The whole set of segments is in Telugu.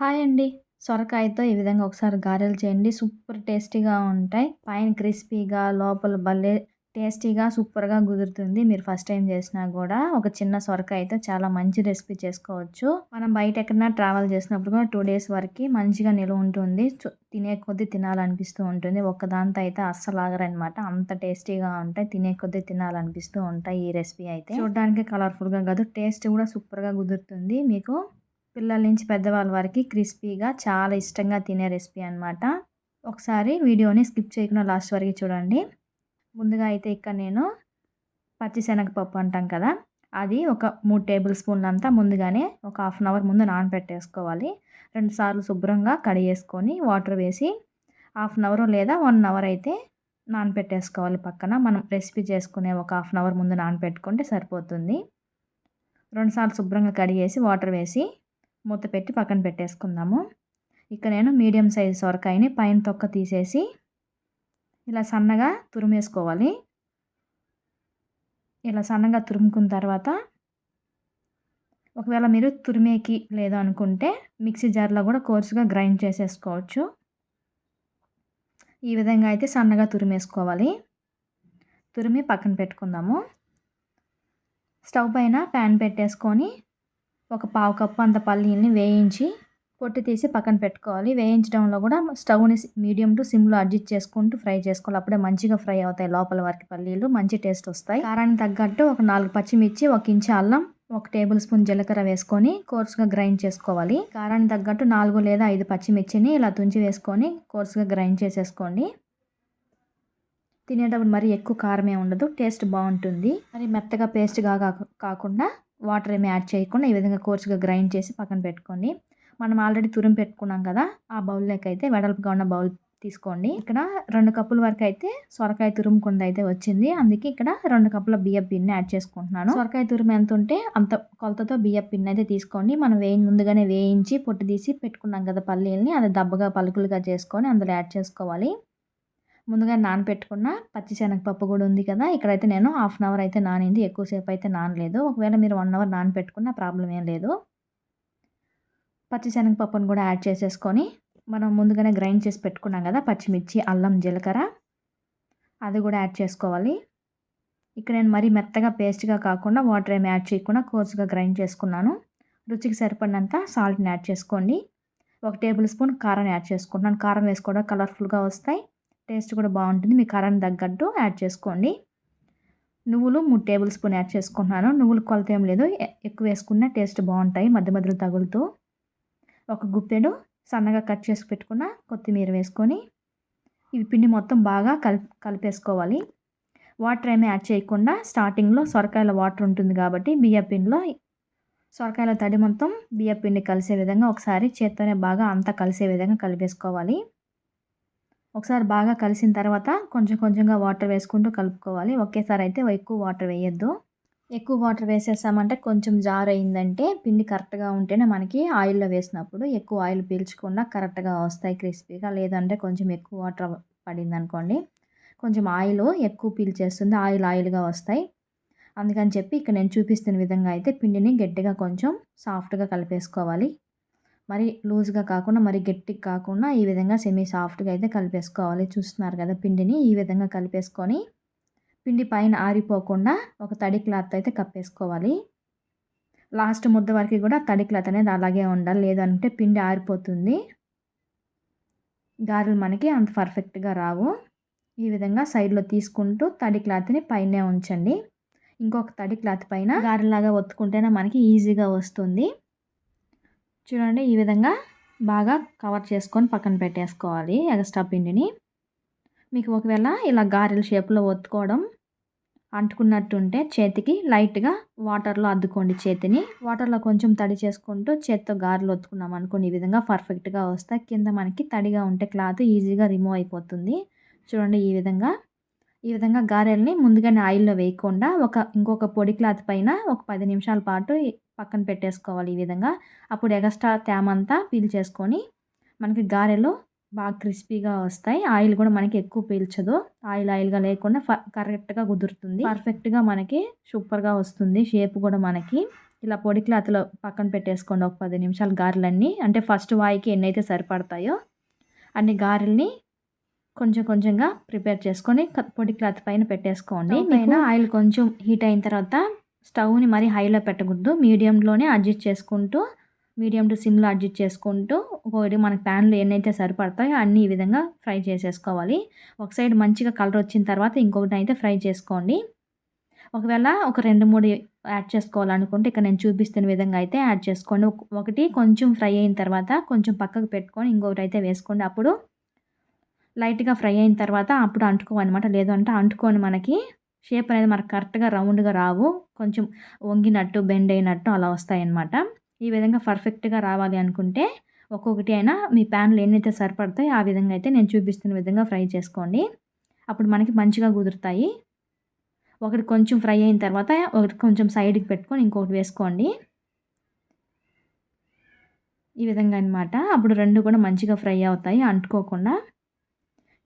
హాయ్ అండి. సొరకాయతో ఈ విధంగా ఒకసారి గారెలు చేయండి. సూపర్ టేస్టీగా ఉంటాయి. పైన క్రిస్పీగా లోపల భలే టేస్టీగా సూపర్గా కుదురుతుంది. మీరు ఫస్ట్ టైం చేసినా కూడా ఒక చిన్న సొరకాయతో చాలా మంచి రెసిపీ చేసుకోవచ్చు. మనం బయట ఎక్కడైనా ట్రావెల్ చేసినప్పుడు కూడా టూ డేస్ వరకు మంచిగా నిలువ ఉంటుంది. తినే కొద్దీ తినాలనిపిస్తూ ఉంటుంది. ఒక్కదాంతో అయితే అస్సలు ఆగరనమాట. అంత టేస్టీగా ఉంటాయి. తినే కొద్దీ తినాలనిపిస్తూ ఉంటాయి ఈ రెసిపీ అయితే. చూడడానికి కలర్ఫుల్గా కాదు. టేస్ట్ కూడా సూపర్గా కుదురుతుంది. మీకు పిల్లల నుంచి పెద్దవాళ్ళ వరకు క్రిస్పీగా చాలా ఇష్టంగా తినే రెసిపీ అనమాట ఒకసారి వీడియోని స్కిప్ చేయకుండా లాస్ట్ వరకు చూడండి. ముందుగా అయితే ఇక్కడ నేను పచ్చిశనగపప్పు అంటాం కదా అది ఒక మూడు టేబుల్ స్పూన్లు అంతా ముందుగానే ఒక హాఫ్ అన్ అవర్ ముందు నానబెట్టేసుకోవాలి. రెండు సార్లు శుభ్రంగా కడిగేసుకొని వాటర్ వేసి హాఫ్ అన్ అవర్ లేదా వన్ అవర్ అయితే నానబెట్టేసుకోవాలి పక్కన. మనం రెసిపీ చేసుకునే ఒక హాఫ్ అన్ అవర్ ముందు నానబెట్టుకుంటే సరిపోతుంది. రెండుసార్లు శుభ్రంగా కడిగేసి వాటర్ వేసి మూత పెట్టి పక్కన పెట్టేసుకుందాము. ఇక నేను మీడియం సైజ్ సొరకాయని పైన తొక్క తీసేసి ఇలా సన్నగా తురిమేసుకోవాలి. ఇలా సన్నగా తురుముకున్న తర్వాత ఒకవేళ మీరు తురిమేకి లేదు అనుకుంటే మిక్సీ జార్లో కూడా కోర్సుగా గ్రైండ్ చేసేసుకోవచ్చు. ఈ విధంగా అయితే సన్నగా తురిమేసుకోవాలి. తురిమి పక్కన పెట్టుకుందాము. స్టవ్ పైన ప్యాన్ పెట్టేసుకొని ఒక పావు కప్పు అంత పల్లీని వేయించి పొట్టి తీసి పక్కన పెట్టుకోవాలి. వేయించడంలో కూడా స్టవ్ని మీడియం టు సిమ్లో అడ్జస్ట్ చేసుకుంటూ ఫ్రై చేసుకోవాలి. అప్పుడే మంచిగా ఫ్రై అవుతాయి లోపల వరకు పల్లీలు మంచి టేస్ట్ వస్తాయి. కారానికి తగ్గట్టు ఒక నాలుగు పచ్చిమిర్చి ఒక ఇంచు అల్లం ఒక టేబుల్ స్పూన్ జీలకర్ర వేసుకొని కోర్సుగా గ్రైండ్ చేసుకోవాలి. కారానికి తగ్గట్టు నాలుగు లేదా ఐదు పచ్చిమిర్చిని ఇలా తుంచి వేసుకొని కోర్సుగా గ్రైండ్ చేసేసుకోండి. తినేటప్పుడు మరి ఎక్కువ కారమే ఉండదు టేస్ట్ బాగుంటుంది. మరి మెత్తగా పేస్ట్గా కాకుండా వాటర్ ఏమి యాడ్ చేయకుండా ఈ విధంగా కోర్సుగా గ్రైండ్ చేసి పక్కన పెట్టుకోండి మనం ఆల్రెడీ తురిమి పెట్టుకున్నాం కదా ఆ బౌల్లోకి అయితే వెడల్పుగా ఉన్న బౌల్ తీసుకోండి. ఇక్కడ రెండు కప్పుల వరకు అయితే సొరకాయ తురుముకుంది అయితే వచ్చింది. అందుకే ఇక్కడ రెండు కప్పుల బియ్య పిన్ని యాడ్ చేసుకుంటున్నాను. సొరకాయ తురుము ఎంత ఉంటే అంత కొలతతో బియ్య పిన్ని అయితే తీసుకోండి. మనం వేయి ముందుగానే వేయించి పొట్టు తీసి పెట్టుకున్నాం కదా పల్లీల్ని అది దబ్బగా పలుకులుగా చేసుకొని అందులో యాడ్ చేసుకోవాలి. ముందుగా నానపెట్టుకున్న పచ్చిశనగపప్పు కూడా ఉంది కదా ఇక్కడైతే నేను హాఫ్ అన్ అవర్ అయితే నానింది ఎక్కువసేపు అయితే నానలేదు. ఒకవేళ మీరు వన్ అవర్ నానపెట్టుకున్న ప్రాబ్లం ఏం లేదు. పచ్చిశనగపప్పును కూడా యాడ్ చేసేసుకొని మనం ముందుగానే గ్రైండ్ చేసి పెట్టుకున్నాం కదా పచ్చిమిర్చి అల్లం జీలకర్ర అది కూడా యాడ్ చేసుకోవాలి. ఇక్కడ నేను మరీ మెత్తగా పేస్ట్గా కాకుండా వాటర్ ఏమి యాడ్ చేయకుండా కోర్సుగా గ్రైండ్ చేసుకున్నాను. రుచికి సరిపడినంత సాల్ట్ని యాడ్ చేసుకోండి. ఒక టేబుల్ స్పూన్ కారం యాడ్ చేసుకుంటున్నాను. కారం వేసుకోవడం కలర్ఫుల్గా వస్తాయి. టేస్ట్ కూడా బాగుంటుంది. మీ కారాన్ని తగ్గట్టు యాడ్ చేసుకోండి. నువ్వులు మూడు టేబుల్ స్పూన్ యాడ్ చేసుకుంటున్నాను. నువ్వులు కొలత ఏం లేదు. ఎక్కువ వేసుకున్న టేస్ట్ బాగుంటాయి మధ్య మధ్యలో తగులుతూ. ఒక గుప్పెడు సన్నగా కట్ చేసి పెట్టుకున్న కొత్తిమీర వేసుకొని ఇవి పిండి మొత్తం బాగా కలిపి కలిపేసుకోవాలి. వాటర్ ఏమీ యాడ్ చేయకుండా స్టార్టింగ్లో సొరకాయల వాటర్ ఉంటుంది కాబట్టి బియ్య పిండిలో సొరకాయల తడి మొత్తం బియ్య పిండి కలిసే విధంగా ఒకసారి చేత్తోనే బాగా అంతా కలిసే విధంగా కలిపేసుకోవాలి. ఒకసారి బాగా కలిసిన తర్వాత కొంచెం కొంచెంగా వాటర్ వేసుకుంటూ కలుపుకోవాలి. ఒకేసారి అయితే ఎక్కువ వాటర్ వేయొద్దు. ఎక్కువ వాటర్ వేసేసామంటే కొంచెం జార్ అయిందంటే పిండి కరెక్ట్గా ఉంటేనే మనకి ఆయిల్లో వేసినప్పుడు ఎక్కువ ఆయిల్ పీల్చకుండా కరెక్ట్గా వస్తాయి క్రిస్పీగా. లేదంటే కొంచెం ఎక్కువ వాటర్ పడింది అనుకోండి కొంచెం ఆయిల్ ఎక్కువ పీల్చేస్తుంది. ఆయిల్ ఆయిల్గా వస్తాయి. అందుకని చెప్పి ఇక్కడ నేను చూపిస్తున్న విధంగా అయితే పిండిని గట్టిగా కొంచెం సాఫ్ట్గా కలిపేసుకోవాలి. మరి లూజ్గా కాకుండా మరి గట్టిగా కాకుండా ఈ విధంగా సెమీ సాఫ్ట్గా అయితే కలిపేసుకోవాలి. చూస్తున్నారు కదా పిండిని ఈ విధంగా కలిపేసుకొని పిండి పైన ఆరిపోకుండా ఒక తడి క్లాత్ అయితే కప్పేసుకోవాలి. లాస్ట్ ముద్ద వరకు కూడా తడి క్లాత్ అనేది అలాగే ఉండాలి. లేదంటే పిండి ఆరిపోతుంది. గారెలు మనకి అంత పర్ఫెక్ట్గా రావు. ఈ విధంగా సైడ్లో తీసుకుంటూ తడి క్లాత్ని పైనే ఉంచండి. ఇంకొక తడి క్లాత్ పైన గారెలాగా ఒత్తుకుంటేనే మనకి ఈజీగా వస్తుంది. చూడండి ఈ విధంగా బాగా కవర్ చేసుకొని పక్కన పెట్టేసుకోవాలి ఎగస్ట్రా పిండిని. మీకు ఒకవేళ ఇలా గారెల షేప్లో ఒత్తుకోవడం అంటుకున్నట్టుంటే చేతికి లైట్గా వాటర్లో అద్దుకోండి చేతిని. వాటర్లో కొంచెం తడి చేసుకుంటూ చేత్తో గారెలు ఒత్తుకున్నాం అనుకోండి ఈ విధంగా పర్ఫెక్ట్గా వస్తాయి. కింద మనకి తడిగా ఉంటే క్లాత్ ఈజీగా రిమూవ్ అయిపోతుంది. చూడండి ఈ విధంగా ఈ విధంగా గారెల్ని ముందుగానే ఆయిల్లో వేయకుండా ఒక ఇంకొక పొడి క్లాత్ పైన ఒక పది నిమిషాల పాటు పక్కన పెట్టేసుకోవాలి ఈ విధంగా. అప్పుడు ఎగస్ట్రా తేమంతా పీల్ చేసుకొని మనకి గారెలు బాగా క్రిస్పీగా వస్తాయి. ఆయిల్ కూడా మనకి ఎక్కువ పీల్చదు. ఆయిల్ ఆయిల్గా లేకుండా కరెక్ట్గా కుదురుతుంది. పర్ఫెక్ట్గా మనకి సూపర్గా వస్తుంది. షేప్ కూడా మనకి. ఇలా పొడి క్లాత్లో పక్కన పెట్టేసుకోండి ఒక పది నిమిషాలు గారెలన్నీ. అంటే ఫస్ట్ వాయికి ఎన్నైతే సరిపడతాయో అన్ని గారెల్ని కొంచెం కొంచెంగా ప్రిపేర్ చేసుకొని పొడి క్లాత్ పైన పెట్టేసుకోండి. పైన ఆయిల్ కొంచెం హీట్ అయిన తర్వాత స్టవ్ని మరీ హైలో పెట్టకూడదు. మీడియంలోనే అడ్జస్ట్ చేసుకుంటూ మీడియం టు సిమ్లో అడ్జస్ట్ చేసుకుంటూ ఒకటి మనకి ప్యాన్లో ఎన్నైతే సరిపడతాయో అన్నీ ఈ విధంగా ఫ్రై చేసేసుకోవాలి. ఒక సైడ్ మంచిగా కలర్ వచ్చిన తర్వాత ఇంకొకటి అయితే ఫ్రై చేసుకోండి. ఒకవేళ ఒక రెండు మూడు యాడ్ చేసుకోవాలనుకుంటే ఇక్కడ నేను చూపిస్తున్న విధంగా అయితే యాడ్ చేసుకోండి. ఒకటి కొంచెం ఫ్రై అయిన తర్వాత కొంచెం పక్కకు పెట్టుకొని ఇంకొకటి అయితే వేసుకోండి. అప్పుడు లైట్గా ఫ్రై అయిన తర్వాత అప్పుడు అంటుకోవన్నమాట. లేదు అంటే అంటుకొని మనకి షేప్ అనేది మనకు కరెక్ట్గా రౌండ్గా రావు. కొంచెం వంగినట్టు బెండ్ అయినట్టు అలా వస్తాయన్నమాట. ఈ విధంగా పర్ఫెక్ట్గా రావాలి అనుకుంటే ఒక్కొక్కటి అయినా మీ ప్యాన్లు ఎన్నైతే సరిపడతాయో ఆ విధంగా అయితే నేను చూపిస్తున్న విధంగా ఫ్రై చేసుకోండి. అప్పుడు మనకి మంచిగా కుదురుతాయి. ఒకటి కొంచెం ఫ్రై అయిన తర్వాత ఒకటి కొంచెం సైడ్కి పెట్టుకొని ఇంకొకటి వేసుకోండి. ఈ విధంగా అనమాట అప్పుడు రెండు కూడా మంచిగా ఫ్రై అవుతాయి అంటుకోకుండా.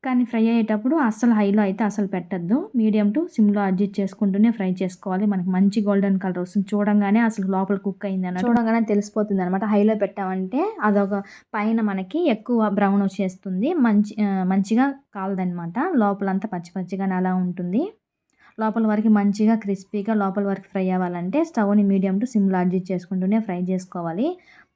కానీ ఫ్రై అయ్యేటప్పుడు అస్సలు హైలో అయితే అసలు పెట్టద్దు. మీడియం టు సిమ్లో అడ్జస్ట్ చేసుకుంటూనే ఫ్రై చేసుకోవాలి. మనకి మంచి గోల్డెన్ కలర్ వస్తుంది. చూడంగానే అసలు లోపల కుక్ అయింది అన్న చూడంగానే తెలిసిపోతుంది అనమాట హైలో పెట్టామంటే అదొక పైన మనకి ఎక్కువ బ్రౌన్ వచ్చేస్తుంది. మంచి మంచిగా కాలదనమాట లోపలంతా పచ్చి పచ్చిగానే అలా ఉంటుంది. లోపల వరకు మంచిగా క్రిస్పీగా లోపల వరకు ఫ్రై అవ్వాలంటే స్టవ్ని మీడియం టు సిమ్లో అడ్జస్ట్ చేసుకుంటూనే ఫ్రై చేసుకోవాలి.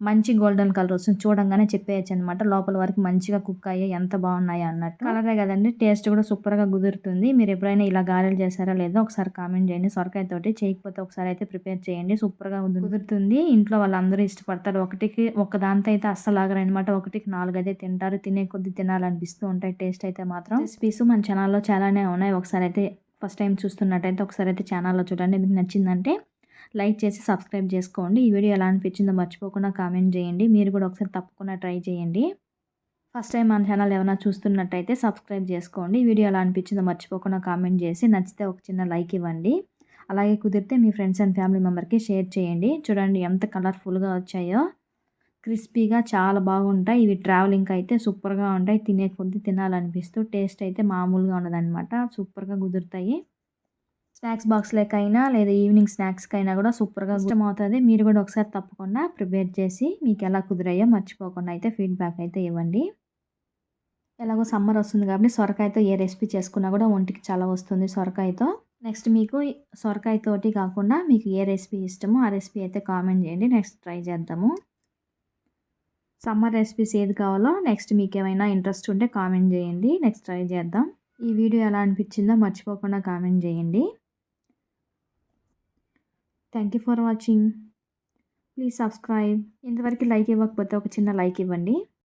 మంచి గోల్డెన్ కలర్ వస్తుంది చూడంగానే చెప్పేయచ్చు అనమాట లోపల వరకు మంచిగా కుక్ అయ్యి ఎంత బాగున్నాయో అన్నట్టు. కలరే కదండి టేస్ట్ కూడా సూపర్గా కుదురుతుంది. మీరు ఎప్పుడైనా ఇలా గారెలు చేశారా లేదో ఒకసారి కామెంట్ చేయండి. సొరకాయ తోటి చేయకపోతే ఒకసారి అయితే ప్రిపేర్ చేయండి. సూపర్గా కుదురుతుంది. ఇంట్లో వాళ్ళందరూ ఇష్టపడతారు. ఒకటికి ఒక దాంతో అయితే అస్సలు ఆగరనమాట ఒకటికి నాలుగు అయితే తింటారు. తినే కొద్ది తినాలనిపిస్తూ ఉంటాయి. టేస్ట్ అయితే మాత్రం. రెసిపీస్ మన ఛానల్లో చాలానే ఉన్నాయి. ఒకసారి అయితే ఫస్ట్ టైం చూస్తున్నట్టయితే ఒకసారి అయితే ఛానల్లో చూడండి. మీకు నచ్చిందంటే లైక్ చేసి సబ్స్క్రైబ్ చేసుకోండి. ఈ వీడియో ఎలా అనిపించిందో మర్చిపోకుండా కామెంట్ చేయండి. మీరు కూడా ఒకసారి తప్పకుండా ట్రై చేయండి. ఫస్ట్ టైం మన ఛానల్ ఏమైనా చూస్తున్నట్టయితే సబ్స్క్రైబ్ చేసుకోండి. వీడియో ఎలా అనిపించిందో మర్చిపోకుండా కామెంట్ చేసి నచ్చితే ఒక చిన్న లైక్ ఇవ్వండి. అలాగే కుదిరితే మీ ఫ్రెండ్స్ అండ్ ఫ్యామిలీ మెంబర్కి షేర్ చేయండి. చూడండి ఎంత కలర్ఫుల్గా వచ్చాయో. క్రిస్పీగా చాలా బాగుంటాయి. ఇవి ట్రావెలింగ్కి అయితే సూపర్గా ఉంటాయి. తినే కొద్దీ తినాలనిపిస్తూ టేస్ట్ అయితే మామూలుగా ఉండదన్నమాట. సూపర్గా కుదురుతాయి. స్నాక్స్ బాక్స్ లెక్కైనా లేదా ఈవినింగ్ స్నాక్స్కైనా కూడా సూపర్గా ఇష్టం అవుతుంది మీరు కూడా ఒకసారి తప్పకుండా ప్రిపేర్ చేసి మీకు ఎలా కుదిరాయో మర్చిపోకుండా అయితే ఫీడ్బ్యాక్ అయితే ఇవ్వండి. ఎలాగో సమ్మర్ వస్తుంది కాబట్టి సొరకాయతో ఏ రెసిపీ చేసుకున్నా కూడా ఒంటికి చాలా వస్తుంది సొరకాయతో. నెక్స్ట్ మీకు సొరకాయతోటి కాకుండా మీకు ఏ రెసిపీ ఇష్టమో ఆ రెసిపీ అయితే కామెంట్ చేయండి. నెక్స్ట్ ట్రై చేద్దాము. సమ్మర్ రెసిపీస్ ఏది కావాలో నెక్స్ట్ మీకు ఏమైనా ఇంట్రెస్ట్ ఉంటే కామెంట్ చేయండి. నెక్స్ట్ ట్రై చేద్దాం. ఈ వీడియో ఎలా అనిపించిందో మర్చిపోకుండా కామెంట్ చేయండి. Thank you for watching please subscribe ఇంతవరకు లైక్ ఇవ్వకపోతే ఒక చిన్న లైక్ ఇవ్వండి.